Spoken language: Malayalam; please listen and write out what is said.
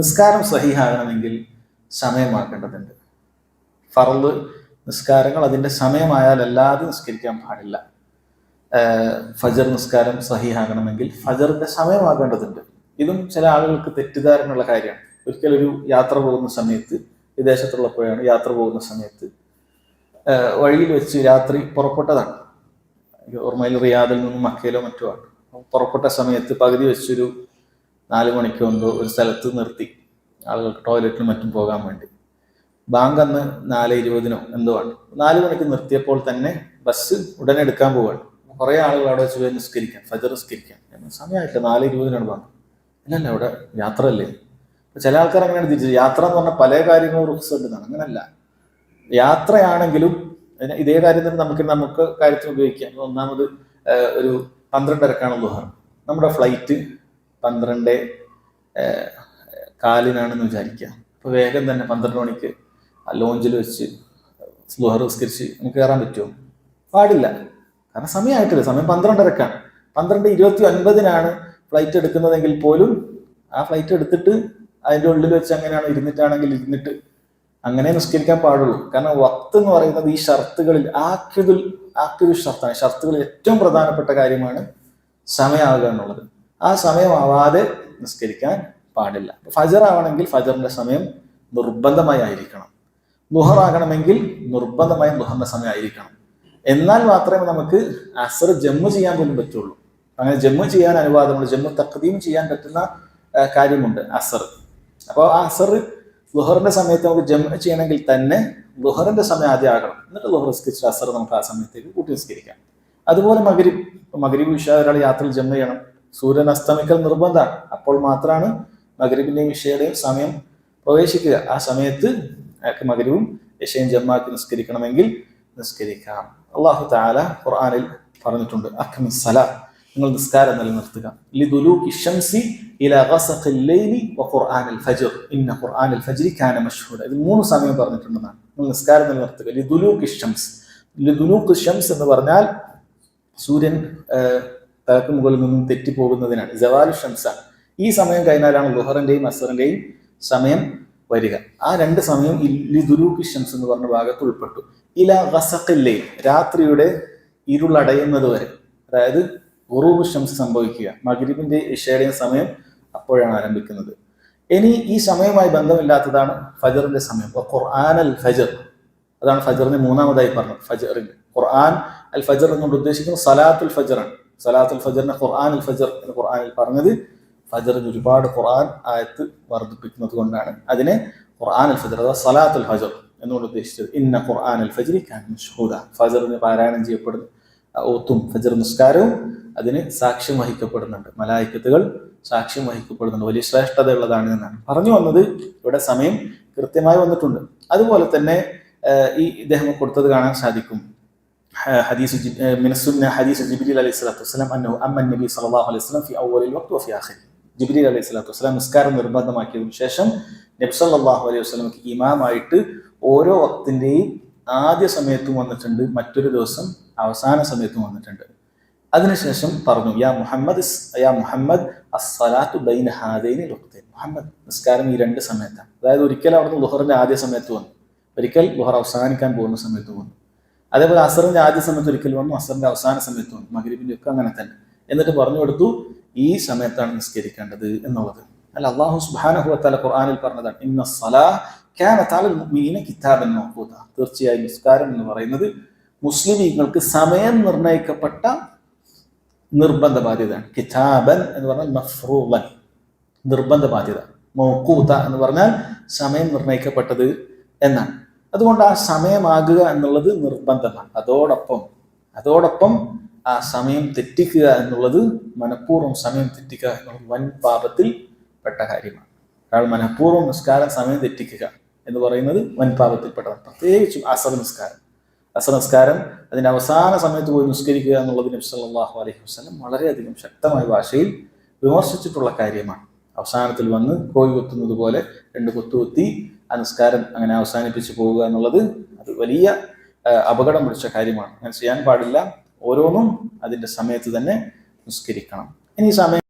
നിസ്കാരം സഹിഹാകണമെങ്കിൽ സമയമാക്കേണ്ടതുണ്ട്. ഫറൽ നിസ്കാരങ്ങൾ അതിന്റെ സമയമായാൽ അല്ലാതെ നിസ്കരിക്കാൻ പാടില്ല. ഫജർ നിസ്കാരം സഹിഹാകണമെങ്കിൽ ഫജറിന്റെ സമയമാകേണ്ടതുണ്ട്. ഇതും ചില ആളുകൾക്ക് തെറ്റിദ്ധാരണയുള്ള കാര്യമാണ്. ഒരിക്കലൊരു യാത്ര പോകുന്ന സമയത്ത് വിദേശത്തുള്ളപ്പോഴാണ് യാത്ര പോകുന്ന സമയത്ത് വഴിയിൽ വെച്ച് രാത്രി പുറപ്പെട്ടതാണ്. ഓർമ്മയിൽ റിയാദിൽ നിന്നും മക്കയിലോ മറ്റോ ആണ്. പുറപ്പെട്ട സമയത്ത് പകുതി വെച്ചൊരു നാല് മണിക്ക് മുമ്പ് ഒരു സ്ഥലത്ത് നിർത്തി ആളുകൾക്ക് ടോയ്ലറ്റിനും മറ്റും പോകാൻ വേണ്ടി. ബാങ്ക് അന്ന് നാല് ഇരുപതിനോ എന്തോ ആണ്. നാല് മണിക്ക് നിർത്തിയപ്പോൾ തന്നെ ബസ് ഉടനെ എടുക്കാൻ പോവാണ്. കുറേ ആളുകൾ അവിടെ വെച്ച് പോയി നിസ്കരിക്കാൻ ഫജർ നിസ്കരിക്കാൻ. സമയമായിട്ടില്ല നാല് ഇരുപതിനാണ് ബാങ്ക്. അല്ലല്ല അവിടെ യാത്ര അല്ലേ ചില ആൾക്കാർ അങ്ങനെയാണ് തിരിച്ചത് യാത്ര എന്ന് പറഞ്ഞാൽ പല കാര്യങ്ങളും റുക്സ് ഉണ്ടെന്നാണ് അങ്ങനല്ല. യാത്രയാണെങ്കിലും ഇതേ കാര്യം തന്നെ നമുക്ക് നമുക്ക് കാര്യത്തിന് ഉപയോഗിക്കാം. ഒന്നാമത് ഒരു പന്ത്രണ്ടരക്കാണ് ദുഹർ. നമ്മുടെ ഫ്ലൈറ്റ് പന്ത്രണ്ട് കാലിനാണെന്ന് വിചാരിക്കുക. അപ്പോൾ വേഗം തന്നെ പന്ത്രണ്ട് മണിക്ക് ലോഞ്ചിൽ വെച്ച് സ്ലോഹർ നിസ്കരിച്ച് നമുക്ക് കയറാൻ പറ്റുമോ? പാടില്ല. കാരണം സമയമായിട്ടില്ല. സമയം പന്ത്രണ്ടരക്കാണ്. പന്ത്രണ്ട് ഇരുപത്തി ഒൻപതിനാണ് ഫ്ലൈറ്റ് എടുക്കുന്നതെങ്കിൽ പോലും ആ ഫ്ലൈറ്റ് എടുത്തിട്ട് അതിന്റെ ഉള്ളിൽ വെച്ച് അങ്ങനെയാണ് ഇരുന്നിട്ടാണെങ്കിൽ ഇരുന്നിട്ട് അങ്ങനെ നിസ്കരിക്കാൻ പാടുള്ളൂ. കാരണം വത്ത് എന്ന് പറയുന്നത് ഈ ഷർത്തുകളിൽ ആക്കിയതിൽ ആക്കിയതു ഷർത്താണ് ഷർത്തുകളിൽ ഏറ്റവും പ്രധാനപ്പെട്ട കാര്യമാണ് സമയമാകുക എന്നുള്ളത്. ആ സമയമാവാതെ നിസ്കരിക്കാൻ പാടില്ല. ഫജർ ആവണമെങ്കിൽ ഫജറിന്റെ സമയം നിർബന്ധമായി ആയിരിക്കണം. ലുഹർ ആകണമെങ്കിൽ നിർബന്ധമായും ലുഹറിന്റെ സമയം ആയിരിക്കണം. എന്നാൽ മാത്രമേ നമുക്ക് അസർ ജമ്മു ചെയ്യാൻ പോലും പറ്റുള്ളൂ. അങ്ങനെ ജമ്മു ചെയ്യാൻ അനുവാദമുണ്ട് ജമ്മു തക്തീം ചെയ്യാൻ പറ്റുന്ന കാര്യമുണ്ട് അസർ. അപ്പോൾ ആ അസർ ലുഹറിന്റെ സമയത്ത് നമുക്ക് ജമ്മു ചെയ്യണമെങ്കിൽ തന്നെ ലുഹറിന്റെ സമയം ആദ്യം ആകണം. എന്നിട്ട് ലുഹർ നിസ്കരിച്ചിട്ട് അസർ നമുക്ക് ആ സമയത്തേക്ക് കൂട്ടി നിസ്കരിക്കാം. അതുപോലെ മകരീബ് മകരീബ് വിഷ ഒരാൾ യാത്രയിൽ ജമ്മു ചെയ്യണം. സൂര്യൻ അസ്തമിക്കൽ നിർബന്ധമാണ് അപ്പോൾ മാത്രമാണ് മകരീബിന്റെയും ഇഷയുടെയും സമയം പ്രവേശിക്കുക. ആ സമയത്ത് അയാൾക്ക് മകരവും ഇഷയും ജമ്മാക്കി നിസ്കരിക്കണമെങ്കിൽ നിസ്കരിക്കാം. അള്ളാഹു താല ഖുർആാനിൽ പറഞ്ഞിട്ടുണ്ട് അഖമി സല നിങ്ങൾ നിസ്കാരം നിലനിർത്തുക. ഇത് മൂന്ന് സമയം പറഞ്ഞിട്ടുണ്ടെന്നാണ്. നിങ്ങൾ നിസ്കാരം നിലനിർത്തുക. ലിദുലൂക്ക് ഷംസ് ലിദുലൂക്ക് ഷംസ് എന്ന് പറഞ്ഞാൽ സൂര്യൻ തലക്ക് മുകളിൽ നിന്നും തെറ്റിപ്പോകുന്നതിനാണ് ജവാൽ ഷംസ. ഈ സമയം കഴിഞ്ഞാലാണ് ലുഹറിന്റെയും അസറിന്റെയും സമയം വരിക. ആ രണ്ട് സമയം ലിദുലൂകി ഷംസ് എന്ന് പറഞ്ഞ ഭാഗത്ത് ഉൾപ്പെട്ടു. ഇല വസക്കില്ലേ രാത്രിയുടെ ഇരുളടയുന്നത് വരെ. അതായത് ഉറൂബ് ഷംസ് സംഭവിക്കുക. മഗ്രിബിന്റെ ഇഷയുടെയും സമയം അപ്പോഴാണ് ആരംഭിക്കുന്നത്. ഇനി ഈ സമയവുമായി ബന്ധമില്ലാത്തതാണ് ഫജറിന്റെ സമയം. ഖുർആൻ അൽ ഫജർ. അതാണ് ഫജറിന് മൂന്നാമതായി പറഞ്ഞത് ഫജറിന്. ഖുർആൻ അൽ ഫജർ എന്നുകൊണ്ട് ഉദ്ദേശിക്കുന്നത് സലാത്തുൽ ഫജറാണ്. സലാത്തുൽ ഫജറിനെ ഖുർആൻ അൽ ഫജർ എന്ന് ഖുർആനിൽ പറഞ്ഞത് ഫജറിന് ഒരുപാട് ഖുർആൻ ആയത്ത് വർദ്ധിപ്പിക്കുന്നത് കൊണ്ടാണ്. അതിനെ ഖുർആൻ അൽ ഫജർ അഥവാ സലാത്തുൽ ഫജർ എന്നുകൊണ്ട് ഉദ്ദേശിച്ചത്. ഇന്ന ഖുർആൻ അൽ കാൻ മഷ്ഹൂദ. ഫജറിന് പാരായണം ചെയ്യപ്പെടുന്നു. ഓത്തും ഫജർ നിസ്കാരവും അതിന് സാക്ഷ്യം വഹിക്കപ്പെടുന്നുണ്ട്. മലായിക്കത്തുകൾ സാക്ഷ്യം വഹിക്കപ്പെടുന്നുണ്ട്. വലിയ ശ്രേഷ്ഠതയുള്ളതാണ് എന്നാണ്. പറഞ്ഞു വന്നത് ഇവിടെ സമയം കൃത്യമായി വന്നിട്ടുണ്ട്. അതുപോലെ തന്നെ ഈ ഇദ്ദേഹം കൊടുത്തത് കാണാൻ സാധിക്കും. حديث جب... من السنة حديث جبريل عليه الصلاة والسلام أنه أما النبي صلى الله عليه وسلم في أول الوقت وفي آخره ജിബ്രീൽ അലൈഹി സ്വലാത്തു വസ്സലാം നിസ്കാരം നിർബന്ധമാക്കിയതിനു ശേഷം നബി സല്ലല്ലാഹു അലൈഹി വസ്ലമക്ക് ഇമാമായിട്ട് ഓരോ വക്തിൻ്റെയും ആദ്യ സമയത്തും വന്നിട്ടുണ്ട് മറ്റൊരു ദിവസം അവസാന സമയത്തും വന്നിട്ടുണ്ട് അതിനുശേഷം പറഞ്ഞു യാ മുഹമ്മദ് ഇസ്- യാ മുഹമ്മദ് അസ്സലാത്തു ബൈന ഹാദൈനി വക്തൈൻ മുഹമ്മദ് നിസ്കാരം ഈ രണ്ട് സമയത്താണ് അതായത് ഒരിക്കൽ അവിടുന്ന് ലുഹറിന്റെ ആദ്യ സമയത്ത് വന്നു ഒരിക്കൽ ലുഹർ അവസാനിക്കാൻ പോകുന്ന സമയത്ത് വന്നു അതേപോലെ അസറിന്റെ ആദ്യ സമയത്ത് ഒരിക്കൽ വന്നു അസറിന്റെ അവസാന സമയത്ത് വന്നു മഗ്രിബിന്റെ ഒക്കെ അങ്ങനെ തന്നെ. എന്നിട്ട് പറഞ്ഞു കൊടുത്തു ഈ സമയത്താണ് നിസ്കരിക്കേണ്ടത് എന്നുള്ളത്. അല്ല അള്ളാഹു സുബ്ഹാനഹു ഖുർആാനിൽ പറഞ്ഞതാണ് ഇന്ന സലാ മുഅ്മിനീന കിതാബൻ മൗഖൂത തീർച്ചയായും നിസ്കാരം എന്ന് പറയുന്നത് മുസ്ലിമീങ്ങൾക്ക് സമയം നിർണയിക്കപ്പെട്ട നിർബന്ധ ബാധ്യതയാണ്. കിതാബൻ എന്ന് പറഞ്ഞാൽ മഫ്രൂബൻ നിർബന്ധ ബാധ്യത. മൗക്കൂത്ത എന്ന് പറഞ്ഞാൽ സമയം നിർണയിക്കപ്പെട്ടത് എന്നാണ്. അതുകൊണ്ട് ആ സമയമാകുക എന്നുള്ളത് നിർബന്ധമാണ്. അതോടൊപ്പം അതോടൊപ്പം ആ സമയം തെറ്റിക്കുക എന്നുള്ളത് മനഃപൂർവം സമയം തെറ്റിക്കുക എന്നുള്ളത് വൻ പാപത്തിൽ പെട്ട കാര്യമാണ്. ഒരാൾ മനഃപൂർവം നിസ്കാരം സമയം തെറ്റിക്കുക എന്ന് പറയുന്നത് വൻ പാപത്തിൽപ്പെട്ടതാണ്. പ്രത്യേകിച്ചും അസർ നിസ്കാരം അസർ അതിന്റെ അവസാന സമയത്ത് പോയി നിസ്കരിക്കുക എന്നുള്ളത് നബി സല്ലല്ലാഹു അലൈഹി വസല്ലം വളരെയധികം ശക്തമായ ഭാഷയിൽ വിമർശിച്ചിട്ടുള്ള കാര്യമാണ്. അവസാനത്തിൽ വന്ന് കോഴി കൊത്തുന്നത് പോലെ രണ്ട് കൊത്തുകൊത്തി ആ നിസ്കാരം അങ്ങനെ അവസാനിപ്പിച്ച് പോവുക എന്നുള്ളത് അത് വലിയ അപകടം പിടിച്ച കാര്യമാണ്. അങ്ങനെ ചെയ്യാൻ പാടില്ല. ഓരോന്നും അതിന്റെ സമയത്ത് തന്നെ നിസ്കരിക്കണം. ഇനി സമയം